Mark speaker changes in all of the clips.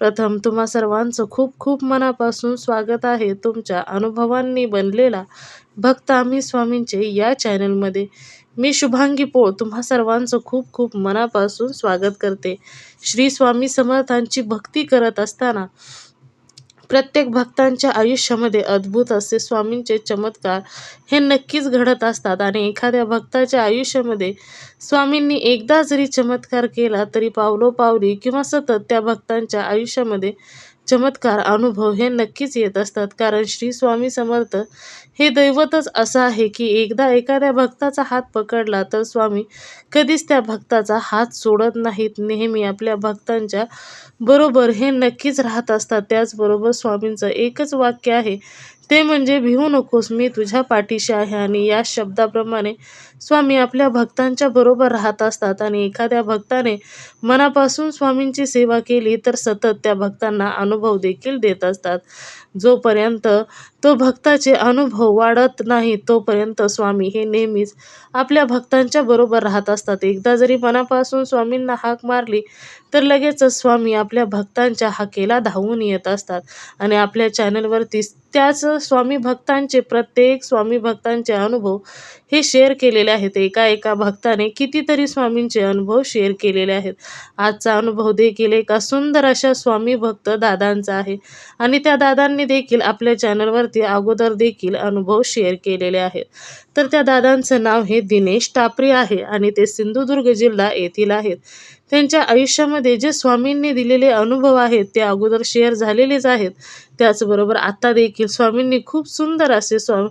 Speaker 1: प्रथम तुम्हा सर्वांचं खूप खूप मनापासून स्वागत आहे. तुमच्या अनुभवांनी बनलेला भक्त आम्ही स्वामींचे या चॅनलमध्ये. मी शुभांगी पोळ तुम्हा सर्वांचं खूप खूप मनापासून स्वागत करते. श्री स्वामी समर्थांची भक्ती करत असताना प्रत्येक भक्तांच्या आयुष्यामध्ये अद्भुत असे स्वामींचे चमत्कार हे नक्कीच घडत असतात. आणि एखाद्या भक्ताच्या आयुष्यामध्ये स्वामींनी एकदा जरी चमत्कार केला तरी पावलोपावली किंवा सतत त्या भक्तांच्या आयुष्यामध्ये चमत्कार अनुभव हे नक्कीच येत असतात. कारण श्री स्वामी समर्थ हे दैवतच असं आहे की एकदा एखाद्या भक्ताचा हात पकडला तर स्वामी कधीच त्या भक्ताचा हात सोडत नाहीत. नेहमी आपल्या भक्तांच्या बरोबर हे नक्कीच राहत असतात. त्याचबरोबर स्वामींचं एकच वाक्य आहे ते म्हणजे भिवू नकोस मी तुझ्या पाठीशी आहे आणि या शब्दाप्रमाणे स्वामी आपल्या भक्तांच्या बरोबर राहत असतात आणि एखाद्या भक्ताने मनापासून स्वामींची सेवा केली तर सतत त्या भक्तांना अनुभव देखील देत असतात. जोपर्यंत तो भक्ताचे अनुभव वाढत नाही तोपर्यंत स्वामी हे नेहमीच आपल्या भक्तांच्या बरोबर राहत असतात. एकदा जरी मनापासून स्वामींना हाक मारली तर लगेचच स्वामी आपल्या भक्तांच्या हाकेला धावून येत असतात आणि आपल्या चॅनलवरती त्याच स्वामी भक्तांचे प्रत्येक स्वामी भक्तांचे अनुभव हे शेअर केलेले आहेत एका एका भक्ताने. कितीतरी स्वामींचे अनुभव शेअर केलेले आहेत. आजचा अनुभव देखील एका सुंदर अशा स्वामी भक्त दादांचा आहे. आणि त्या दादांनी देखील आपल्या चॅनलवरती अगोदर देखील अनुभव शेअर केलेले आहेत. तर त्या दादांचं नाव हे दिनेश टापरे आहे आणि ते सिंधुदुर्ग जिल्हा येथील आहेत. त्यांच्या आयुष्यामध्ये जे स्वामींनी दिलेले अनुभव आहेत ते अगोदर शेअर झालेलेच आहेत. त्याचबरोबर आत्ता देखील स्वामींनी खूप सुंदर असे स्वा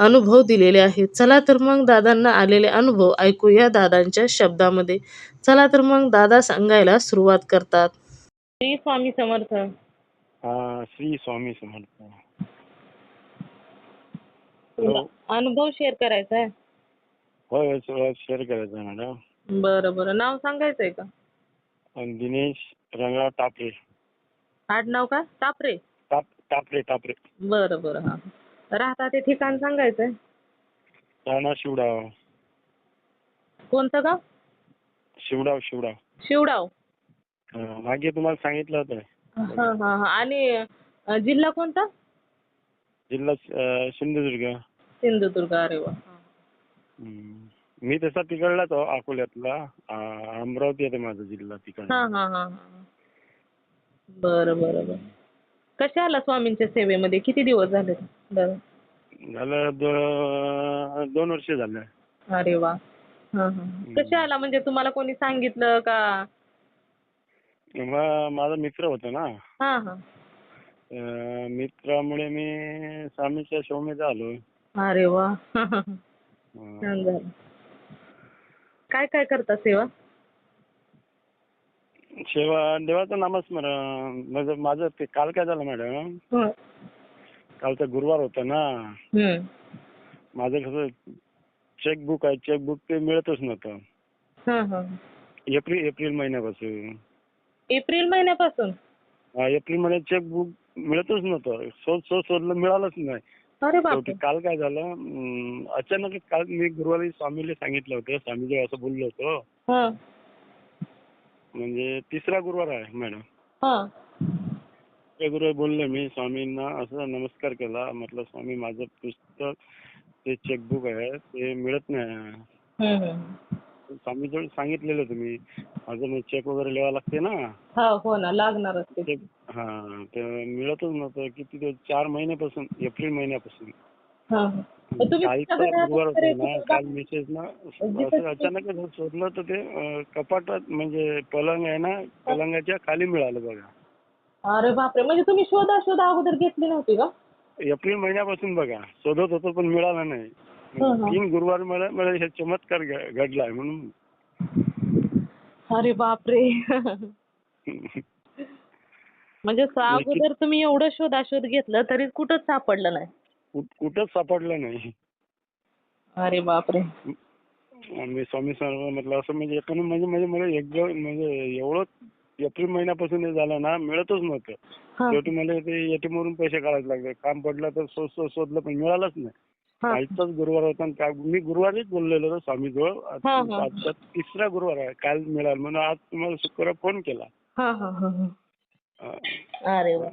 Speaker 1: अनुभव दिलेले आहेत. चला तर मग दादांना आलेले अनुभव ऐकूया दादांच्या शब्दामध्ये. चला तर मग दादा सांगायला सुरुवात करतात. श्री स्वामी समर्थ.
Speaker 2: हा श्री स्वामी समर्थ. हॅलो
Speaker 1: अनुभव शेअर करायचा आहे?
Speaker 2: होय शेअर करायचं आहे मॅडम.
Speaker 1: बरं बरं. नाव सांगायचंय का?
Speaker 2: आणि दिनेश रंगा टापरे.
Speaker 1: आडनाव का? टापरे?
Speaker 2: टाप टापरे टापरे.
Speaker 1: बरं बरं. हा. राहता ते ठिकाण सांगायचंय.
Speaker 2: राणा शिवडाव.
Speaker 1: कोणतं गाव?
Speaker 2: शिवडाव शिवडाव.
Speaker 1: शिवडाव.
Speaker 2: हा, मागे तुम्हाला सांगितलं होतं.
Speaker 1: हा हा हा. आणि अ, जिल्हा कोणता?
Speaker 2: जिल्हा अं, सिंधुदुर्ग.
Speaker 1: सिंधुदुर्ग. अरे वा. हा.
Speaker 2: मी तसा तिकडलाच हो अकोल्यातला. आ, अमरावती येते माझा जिल्हा तिकडला
Speaker 1: हा हा हा बरं बरं बरं. कसे आला स्वामींच्या सेवेमध्ये? किती दिवस झाले? बरं.
Speaker 2: झालं दो- दोन वर्ष झालं.
Speaker 1: अरे वा. हा हा. कसे आला? म्हणजे तुम्हाला कोणी सांगितलं का?
Speaker 2: माझा मित्र होता ना.
Speaker 1: हा हा.
Speaker 2: अं, मित्रामुळे मी स्वामीच्या शोमध्ये आलो.
Speaker 1: अरे वा.
Speaker 2: अं,
Speaker 1: छान झालं. काय काय करता सेवा?
Speaker 2: सेवा देवाचं नामस्मरण. म्हणजे माझं ते काल काय झालं मॅडम?
Speaker 1: हं.
Speaker 2: कालचा गुरुवार होता ना. माझं कसं चेकबुक आहे चेकबुक ते मिळतच नव्हतं.
Speaker 1: हं, हं.
Speaker 2: एप्रिल एप्रिल महिन्यापासून.
Speaker 1: एप्रिल महिन्यापासून?
Speaker 2: हा, एप्रिल महिन्यात चेकबुक मिळतच नव्हतं. शोध शोध शोधलं मिळालंच नाही.
Speaker 1: अरे
Speaker 2: शेवटी
Speaker 1: बापरे
Speaker 2: काल काय झालं अं, अचानक काल मी गुरुवारी स्वामीला सांगितलं होतं स्वामीजी असं बोललो होतो.
Speaker 1: हं.
Speaker 2: म्हणजे तिसरा गुरुवार आहे मॅडम.
Speaker 1: हं.
Speaker 2: गुरुवारी बोलले मी स्वामींना असं नमस्कार केला. म्हटलं स्वामी माझं पुस्तक ते चेकबुक आहे ते मिळत नाही.
Speaker 1: हं, हं.
Speaker 2: स्वामीजवळ सांगितलेलं तुम्ही. माझं चेक वगैरे लिहावं लागते ना.
Speaker 1: हा ना ते
Speaker 2: हा ते मिळतच नव्हतं. किती दिवस चार महिन्यापासून एप्रिल महिन्यापासून. काल मेसेज ना अचानक शोधलं तर ते कपाटात म्हणजे पलंग आहे ना पलंगाच्या खाली मिळालं बघा.
Speaker 1: अरे बापरे. म्हणजे तुम्ही शोधा शोधा अगोदर घेतली नव्हती का?
Speaker 2: एप्रिल महिन्यापासून बघा. शोधत होतो पण मिळालं नाही.
Speaker 1: हं, हं.
Speaker 2: तीन गुरुवार मला मला हे चमत्कार घ- घडलाय म्हणून.
Speaker 1: अरे बापरे. म्हणजे स- अगोदर तुम्ही एवढं शोधाशोध घेतलं तरी कुठंच सापडलं नाही.
Speaker 2: कुठ- कुठंच सापडलं नाही.
Speaker 1: अरे बापरे.
Speaker 2: मी स्वामी समर्थ म्हटलं असं म्हणजे एकूण म्हणजे म्हणजे मला एकदम म्हणजे एवढं एप्रिल महिन्यापासून हे झालं ना मिळतच नव्हतं.
Speaker 1: हा.
Speaker 2: शेवटी मला ते एटीएम वरून पैसे काढायला लागले. काम पडलं तर शोध शोध शोधलं पण मिळालंच नाही. कालचाच गुरुवार होता आणि काय मी गुरुवारीच बोललेलो होतो स्वामीजवळ.
Speaker 1: हा, हा.
Speaker 2: आजचा तिसरा गुरुवार आहे. काल मिळालं म्हणून आज तुम्हाला शुक्रवार फोन केला.
Speaker 1: हा हा हा हा.
Speaker 2: अं,
Speaker 1: अरे वा.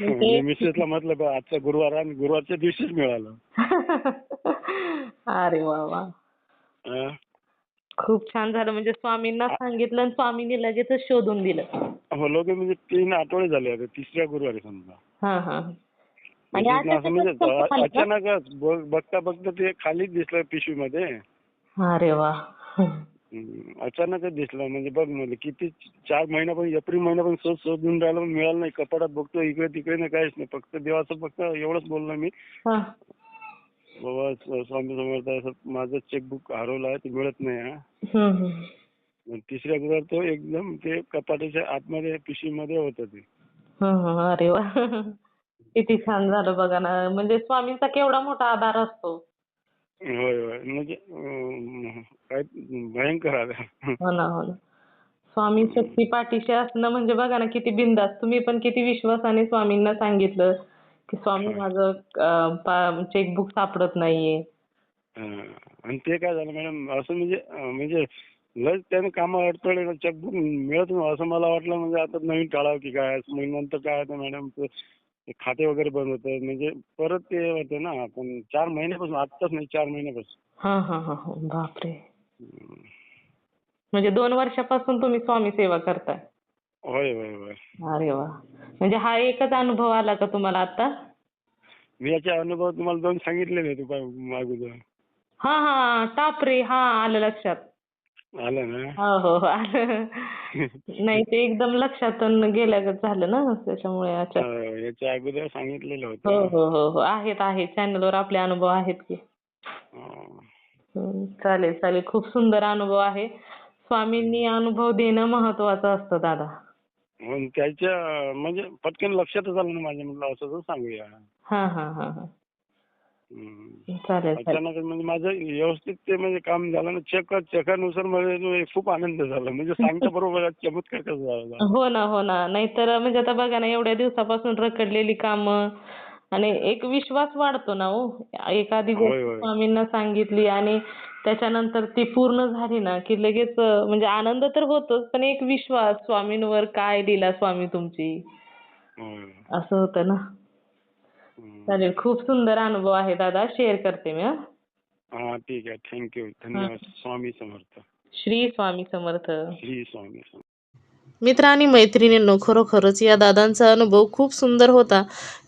Speaker 2: मी मिसेसला म्हटलं बा आजचा गुरुवार आहे आणि गुरुवारच्या दिवशीच मिळालं.
Speaker 1: अरे वा वा.
Speaker 2: अं,
Speaker 1: खूप छान झालं. म्हणजे स्वामींना सांगितलं आणि स्वामींनी लगेचच शोधून दिलं.
Speaker 2: हो लोक म्हणजे तीन आठवडे झाले आता तिसऱ्या गुरुवारी समजा.
Speaker 1: हा हा. आणि
Speaker 2: म्हणजे असं म्हणजे
Speaker 1: अचानकच का?
Speaker 2: बघता बघता ते खालीच दिसलं पिशवीमध्ये.
Speaker 1: अरे वा.
Speaker 2: हम्म, अचानकच दिसलं. म्हणजे बघ म्हणजे किती चार महिना पण एप्रिल महिना पण शोध शोधून राहिला पण मिळालं नाही. कपाटात बघतो इकडे तिकडे नाही काहीच नाही. फक्त देवाचं फक्त एवढंच बोललो मी.
Speaker 1: हा.
Speaker 2: बाबा स- स्वामी समर्थ असं माझं चेकबुक हरवलं आहे ते मिळत नाही हा. मग तिसऱ्या गुरुवार तो एकदम ते कपाटाच्या आतमध्ये पिशवीमध्ये होतं ते.
Speaker 1: हं, हं. अरे वा. किती छान झालं बघा ना. म्हणजे स्वामींचा केवढा मोठा आधार असतो.
Speaker 2: होय होय. म्हणजे अं, काय भयंकर आलं
Speaker 1: हो ना हो ना. स्वामी शक्ती पाठीशी असणं म्हणजे बघा ना किती बिंदास तुम्ही पण किती विश्वासाने स्वामींना सांगितलं. की स्वामी माझं चेकबुक सापडत नाहीये.
Speaker 2: आणि ते काय झालं मॅडम असं म्हणजे म्हणजे लस त्याने काम अडथळे चेकबुक मिळत नव्हतं असं मला वाटलं म्हणजे आता नवीन काढावं की काय नंतर काय होतं मॅडम खाते वगैरे बंद होतं म्हणजे परत ते होते ना आपण चार महिन्यापासून आत्ताच नाही चार महिन्यापासून
Speaker 1: हा हा हा हा. बापरे. म्हणजे दोन वर्षापासून तुम्ही स्वामी सेवा करताय
Speaker 2: होय होय होय.
Speaker 1: अरे वा. म्हणजे हा एकच अनुभव आला का तुम्हाला आता?
Speaker 2: मी याचे अनुभव तुम्हाला दोन सांगितलेले होते पा- अगोदर
Speaker 1: हा हा टापरे हा आलं लक्षात.
Speaker 2: आलं ना?
Speaker 1: हो हो हो आलं. नाही ते एकदम लक्षातून गेल्यागत झालं ना त्याच्यामुळे अच्छा
Speaker 2: अं, याच्या अगोदर सांगितलेलं
Speaker 1: हो
Speaker 2: होतं.
Speaker 1: हो हो हो आहेत आहेत. चॅनलवर आपले अनुभव आहेत की. हम्म, चालेल चालेल. खूप सुंदर अनुभव आहे. स्वामींनी अनुभव देणं महत्वाचं असतं दादा.
Speaker 2: मग त्याच्या म्हणजे पटकन लक्षातच आलं ना माझ्या म्हटलं असं तर सांगूया.
Speaker 1: हा हा हा हा.
Speaker 2: हम्म.
Speaker 1: चालेल चालेल.
Speaker 2: अचानक म्हणजे माझं व्यवस्थित ते म्हणजे काम झालं ना चेक चेकानुसार मला खूप आनंद झाला. म्हणजे सांगता बरोबर आहे, चमत्कार कसा झाला
Speaker 1: हो ना हो ना. नाहीतर म्हणजे आता बघा ना एवढ्या दिवसापासून रखडलेली कामं आणि एक विश्वास वाढतो ना हो. एखादी
Speaker 2: होय,
Speaker 1: गोष्ट
Speaker 2: होय.
Speaker 1: स्वामींना सांगितली आणि त्याच्यानंतर ती पूर्ण झाली ना की लगेच म्हणजे आनंद तर होतोच पण एक विश्वास स्वामींवर काय दिला स्वामी तुमची. असं होतं ना. चालेल खूप सुंदर अनुभव आहे दादा शेअर करते मी हा.
Speaker 2: हा ठीक आहे. थँक्यू धन्यवाद. स्वामी समर्थ.
Speaker 1: श्री स्वामी समर्थ.
Speaker 2: श्री स्वामी समर्थ.
Speaker 1: मित्र आणि मैत्रिणींनो खरोखरच या दादांचा अनुभव खूप सुंदर होता.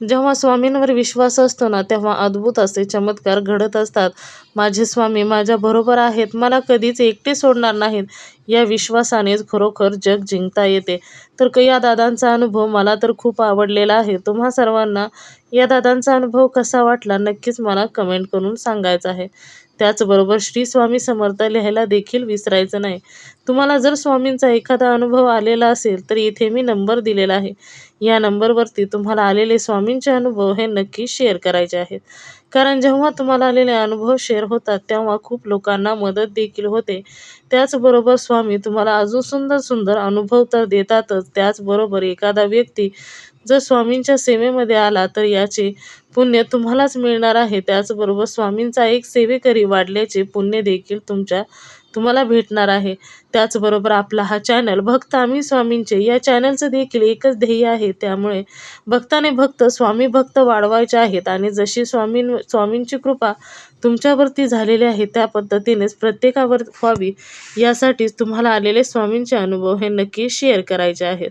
Speaker 1: जेव्हा स्वामींवर विश्वास असतो ना तेव्हा अद्भुत असे चमत्कार घडत असतात. माझे स्वामी माझ्या बरोबर आहेत मला कधीच एकटे सोडणार नाहीत. या विश्वासानेच खरोखर जग जिंकता येते. तर क- या दादांचा अनुभव मला तर खूप आवडलेला आहे. तुम्हा सर्वांना या दादांचा अनुभव कसा वाटला नक्कीच मला कमेंट करून सांगायचं आहे. त्याचबरोबर श्री स्वामी समर्थ लिहायला देखील विसरायचं नाही. तुम्हाला जर स्वामींचा एखादा अनुभव आलेला असेल तर इथे मी नंबर दिलेला आहे. या नंबरवरती तुम्हाला आलेले स्वामींचे अनुभव हे नक्की शेअर करायचे आहेत. कारण जेव्हा तुम्हाला आलेले अनुभव शेअर होतात तेव्हा खूप लोकांना मदत देखील होते. त्याचबरोबर स्वामी तुम्हाला अजून सुंदर सुंदर अनुभव तर देतातच. त्याचबरोबर एखादा व्यक्ती जर स्वामींच्या सेवेमध्ये आला तर याचे पुण्य तुम्हालाच मिळणार आहे. त्याचबरोबर स्वामींचा एक सेवेकरी वाढल्याचे पुण्य देखील तुमच्या तुम्हाला भेटणार आहे. त्याचबरोबर आपला हा चॅनल भक्त आम्ही स्वामींचे या चॅनलचं देखील एकच ध्येय आहे. त्यामुळे भक्ताने भक्त स्वामी भक्त वाढवायचे आहेत आणि जशी स्वामीं स्वामींची कृपा तुमच्यावरती झालेली आहे त्या पद्धतीनेच प्रत्येकावर व्हावी यासाठीच तुम्हाला आलेले स्वामींचे अनुभव हे नक्की शेअर करायचे आहेत.